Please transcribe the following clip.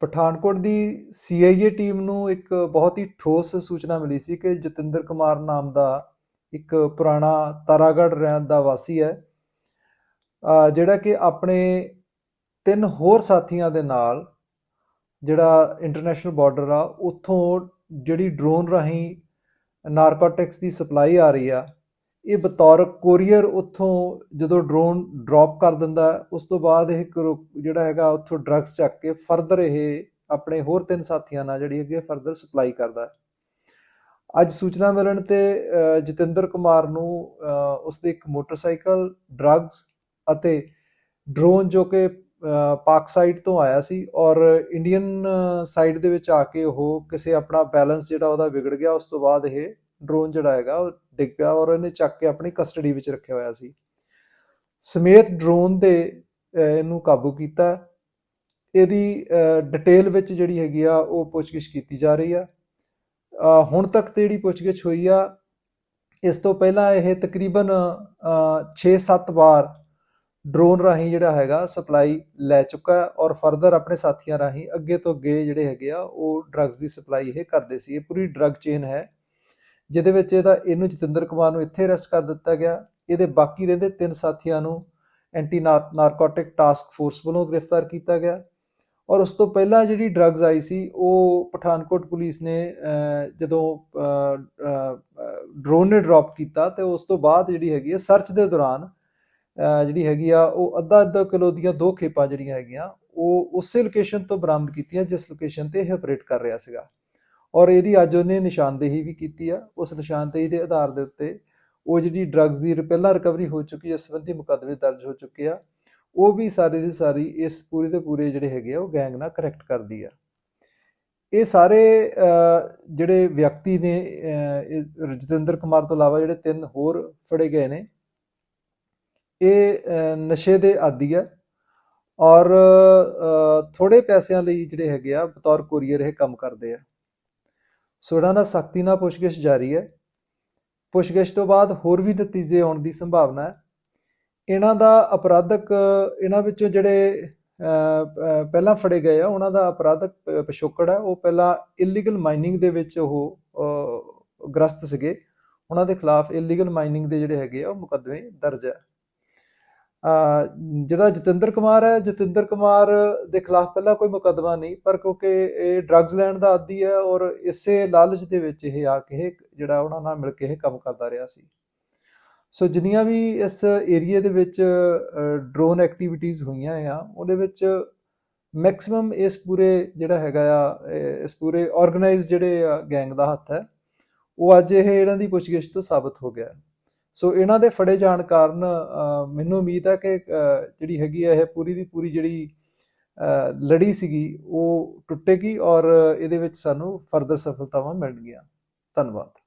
ਪਠਾਨਕੋਟ ਦੀ CIA team ਨੂੰ ਇੱਕ ਬਹੁਤ ਹੀ ਠੋਸ ਸੂਚਨਾ ਮਿਲੀ ਸੀ ਕਿ ਜਤਿੰਦਰ ਕੁਮਾਰ ਨਾਮ ਦਾ ਇੱਕ ਪੁਰਾਣਾ ਤਾਰਾਗੜ੍ਹ ਰਹਿਣ ਦਾ ਵਾਸੀ ਹੈ। ਜਿਹੜਾ ਕਿ ਆਪਣੇ ਤਿੰਨ ਹੋਰ ਸਾਥੀਆਂ ਦੇ ਨਾਲ ਜਿਹੜਾ ਇੰਟਰਨੈਸ਼ਨਲ ਬਾਰਡਰ ਆ, ਉੱਥੋਂ ਜਿਹੜੀ ਡਰੋਨ ਰਾਹੀਂ ਨਾਰਕੋਟਿਕਸ ਦੀ ਸਪਲਾਈ ਆ ਰਹੀ ਆ ਇਹ ਬਤੌਰ ਕੋਰੀਅਰ ਉੱਥੋਂ ਜਦੋਂ ਡਰੋਨ ਡ੍ਰੌਪ ਕਰ ਦਿੰਦਾ ਉਸ ਤੋਂ ਬਾਅਦ ਇਹ ਕਰੋ- ਜਿਹੜਾ ਹੈਗਾ ਉੱਥੋਂ ਡਰੱਗਸ ਚੱਕ ਕੇ ਫਰਦਰ ਇਹ ਆਪਣੇ ਹੋਰ ਤਿੰਨ ਸਾਥੀਆਂ ਨਾਲ ਜਿਹੜੀ ਹੈਗੀ ਫਰਦਰ ਸਪਲਾਈ ਕਰਦਾ ਅੱਜ ਸੂਚਨਾ ਮਿਲਣ ਤੇ ਜਤਿੰਦਰ ਕੁਮਾਰ ਨੂੰ ਅਹ, ਉਸਦੇ ਇੱਕ ਮੋਟਰਸਾਈਕਲ ਡਰੱਗਸ ਅਤੇ ਡਰੋਨ ਜੋ ਕਿ ਅਹ, ਪਾਕ ਸਾਈਡ ਤੋਂ ਆਇਆ ਸੀ ਔਰ ਇੰਡੀਅਨ ਸਾਈਡ ਦੇ ਵਿੱਚ ਆ ਕੇ ਉਹ ਕਿਸੇ ਆਪਣਾ ਬੈਲੈਂਸ ਜਿਹੜਾ ਉਹਦਾ ਵਿਗੜ ਗਿਆ ਉਸ ਤੋਂ ਬਾਅਦ ਇਹ ਡਰੋਨ ਜਿਹੜਾ ਹੈਗਾ, ਉਹ ਡਿੱਗ ਪਿਆ ਔਰ ਇਹਨੇ ਚੱਕ ਕੇ ਆਪਣੀ ਕਸਟਡੀ ਵਿੱਚ ਰੱਖਿਆ ਹੋਇਆ ਸੀ। ਸਮੇਤ ਡਰੋਨ ਦੇ ਇਹਨੂੰ ਕਾਬੂ ਕੀਤਾ। ਇਹਦੀ ਡਿਟੇਲ ਵਿੱਚ ਜਿਹੜੀ ਹੈਗੀ ਆ, ਉਹ ਪੁੱਛਗਿੱਛ ਕੀਤੀ ਜਾ ਰਹੀ ਆ। ਹੁਣ ਤੱਕ ਤੇ ਜਿਹੜੀ ਪੁੱਛਗਿੱਛ ਹੋਈ ਆ, ਇਸ ਤੋਂ ਪਹਿਲਾਂ ਇਹ ਤਕਰੀਬਨ 6-7 ਵਾਰ ਡਰੋਨ ਰਾਹੀਂ ਜਿਹੜਾ ਹੈਗਾ ਸਪਲਾਈ ਲੈ ਚੁੱਕਾ ਔਰ ਫਰਦਰ ਆਪਣੇ ਸਾਥੀਆਂ ਰਾਹੀਂ ਅੱਗੇ ਤੋਂ ਅੱਗੇ ਜਿਹੜੇ ਹੈਗੇ ਆ, ਉਹ ਡਰੱਗਸ ਦੀ ਸਪਲਾਈ ਇਹ ਕਰਦੇ ਸੀ। ਇਹ ਪੂਰੀ ਡਰੱਗ ਚੇਨ ਹੈ। ਜਿਹਦੇ ਵਿੱਚ ਇਹਦਾ ਇਹਨੂੰ ਜਤਿੰਦਰ ਕੁਮਾਰ ਨੂੰ ਇੱਥੇ ਅਰੈਸਟ ਕਰ ਦਿੱਤਾ ਗਿਆ। ਇਹਦੇ ਬਾਕੀ ਰਹਿੰਦੇ ਤਿੰਨ ਸਾਥੀਆਂ ਨੂੰ ਐਂਟੀ ਨਾਰਕੋਟਿਕ ਟਾਸਕ ਫੋਰਸ ਵੱਲੋਂ ਗ੍ਰਿਫਤਾਰ ਕੀਤਾ ਗਿਆ। ਔਰ ਉਸ ਤੋਂ ਪਹਿਲਾਂ ਜਿਹੜੀ ਡਰੱਗਸ ਆਈ ਸੀ, ਉਹ ਪਠਾਨਕੋਟ ਪੁਲਿਸ ਨੇ ਜਦੋਂ ਡਰੋਨ ਨੇ ਡ੍ਰੌਪ ਕੀਤਾ ਤੇ ਉਸ ਤੋਂ ਬਾਅਦ ਜਿਹੜੀ ਹੈਗੀ ਹੈ ਸਰਚ ਦੇ ਦੌਰਾਨ ਜਿਹੜੀ ਹੈਗੀ ਆ, ਉਹ ਅੱਧਾ ਅੱਧਾ ਕਿਲੋ ਦੀਆਂ ਦੋ ਖੇਪਾਂ ਜਿਹੜੀਆਂ ਹੈਗੀਆਂ, ਉਹ ਉਸੇ ਲੋਕੇਸ਼ਨ ਤੋਂ ਬਰਾਮਦ ਕੀਤੀਆਂ, ਜਿਸ ਲੋਕੇਸ਼ਨ ਤੇ ਇਹ ਆਪਰੇਟ ਕਰ ਰਿਹਾ ਸੀਗਾ। ਔਰ ਇਹਦੀ ਅੱਜ ਉਹਨੇ ਨਿਸ਼ਾਨਦੇਹੀ ਵੀ ਕੀਤੀ ਆ ਉਸ ਨਿਸ਼ਾਨਦੇਹੀ ਦੇ ਆਧਾਰ ਦੇ ਉੱਤੇ ਉਹ ਜਿਹੜੀ ਡਰੱਗਸ ਦੀ ਪਹਿਲਾਂ ਰਿਕਵਰੀ ਹੋ ਚੁੱਕੀ ਹੈ ਇਸ ਸੰਬੰਧੀ ਮੁਕੱਦਮੇ ਦਰਜ ਹੋ ਚੁੱਕੇ ਆ ਉਹ ਵੀ ਸਾਰੇ ਦੀ ਸਾਰੀ ਇਸ ਪੂਰੇ ਦੇ ਪੂਰੇ ਜਿਹੜੇ ਹੈਗੇ ਆ ਉਹ ਗੈਂਗ ਨਾਲ ਕਰੈਕਟ ਕਰਦੀ ਆ। ਇਹ ਸਾਰੇ ਜਿਹੜੇ ਵਿਅਕਤੀ ਨੇ ਅਹ, ਰਜਿੰਦਰ ਕੁਮਾਰ ਤੋਂ ਇਲਾਵਾ ਜਿਹੜੇ ਤਿੰਨ ਹੋਰ ਫੜੇ ਗਏ ਨੇ ਇਹ ਨਸ਼ੇ ਦੇ ਆਦੀ ਆ ਔਰ ਅਹ, ਥੋੜੇ ਪੈਸਿਆਂ ਲਈ ਜਿਹੜੇ ਹੈਗੇ ਆ ਬਤੌਰ ਕੋਰੀਅਰ ਇਹ ਕੰਮ ਕਰਦੇ ਆ। ਸੋ ਇਹਨਾਂ ਦਾ ਸਖਤੀ ਨਾਲ ਪੁੱਛਗਿੱਛ ਜਾਰੀ ਹੈ। ਪੁੱਛਗਿੱਛ ਤੋਂ ਬਾਅਦ ਹੋਰ ਵੀ ਨਤੀਜੇ ਆਉਣ ਦੀ ਸੰਭਾਵਨਾ ਹੈ। ਇਹਨਾਂ ਦਾ ਅਪਰਾਧਕ, ਇਹਨਾਂ ਵਿੱਚੋਂ ਜਿਹੜੇ ਪਹਿਲਾਂ ਫੜੇ ਗਏ ਆ, ਉਹਨਾਂ ਦਾ ਅਪਰਾਧਕ ਪਿਛੋਕੜ ਹੈ। ਉਹ ਪਹਿਲਾਂ ਇਲੀਗਲ ਮਾਈਨਿੰਗ ਦੇ ਵਿੱਚ ਉਹ ਗ੍ਰਸਤ ਸੀਗੇ। ਉਹਨਾਂ ਦੇ ਖਿਲਾਫ ਇਲੀਗਲ ਮਾਈਨਿੰਗ ਦੇ ਜਿਹੜੇ ਹੈਗੇ ਆ, ਉਹ ਮੁਕੱਦਮੇ ਦਰਜ ਹੈ। ਜਿਹੜਾ ਜਤਿੰਦਰ ਕੁਮਾਰ ਹੈ, ਜਤਿੰਦਰ ਕੁਮਾਰ ਦੇ ਖਿਲਾਫ ਪਹਿਲਾਂ ਕੋਈ ਮੁਕੱਦਮਾ ਨਹੀਂ, ਪਰ ਕਿਉਂਕਿ ਇਹ ਡਰੱਗਸ ਲੈਣ ਦਾ ਆਦੀ ਹੈ ਔਰ ਇਸੇ ਲਾਲਚ ਦੇ ਵਿੱਚ ਇਹ ਆ ਕੇ ਜਿਹੜਾ ਉਹਨਾਂ ਨਾਲ ਮਿਲ ਕੇ ਇਹ ਕੰਮ ਕਰਦਾ ਰਿਹਾ ਸੀ। ਸੋ ਜਿੰਨੀਆਂ ਵੀ ਇਸ ਏਰੀਆ ਦੇ ਵਿੱਚ ਡਰੋਨ ਐਕਟੀਵਿਟੀਜ਼ ਹੋਈਆਂ ਆ, ਉਹਦੇ ਵਿੱਚ ਮੈਕਸਿਮਮ ਇਸ ਪੂਰੇ ਜਿਹੜਾ ਹੈਗਾ ਆ ਇਸ ਪੂਰੇ ਆਰਗੇਨਾਈਜ਼ ਜਿਹੜੇ ਗੈਂਗ ਦਾ ਹੱਥ ਹੈ, ਉਹ ਅੱਜ ਇਹ ਇਹਨਾਂ ਦੀ ਪੁੱਛਗਿੱਛ ਤੋਂ ਸਾਬਤ ਹੋ ਗਿਆ। ਸੋ ਇਹਨਾਂ ਦੇ ਫੜੇ ਜਾਣ ਕਾਰਨ ਮੈਨੂੰ ਉਮੀਦ ਹੈ ਕਿ ਜਿਹੜੀ ਹੈਗੀ ਹੈ ਇਹ ਪੂਰੀ ਦੀ ਪੂਰੀ ਜਿਹੜੀ ਲੜੀ ਸੀਗੀ, ਉਹ ਟੁੱਟੇਗੀ ਔਰ ਇਹਦੇ ਵਿੱਚ ਸਾਨੂੰ ਫਰਦਰ ਸਫਲਤਾਵਾਂ ਮਿਲਣਗੀਆਂ। ਧੰਨਵਾਦ।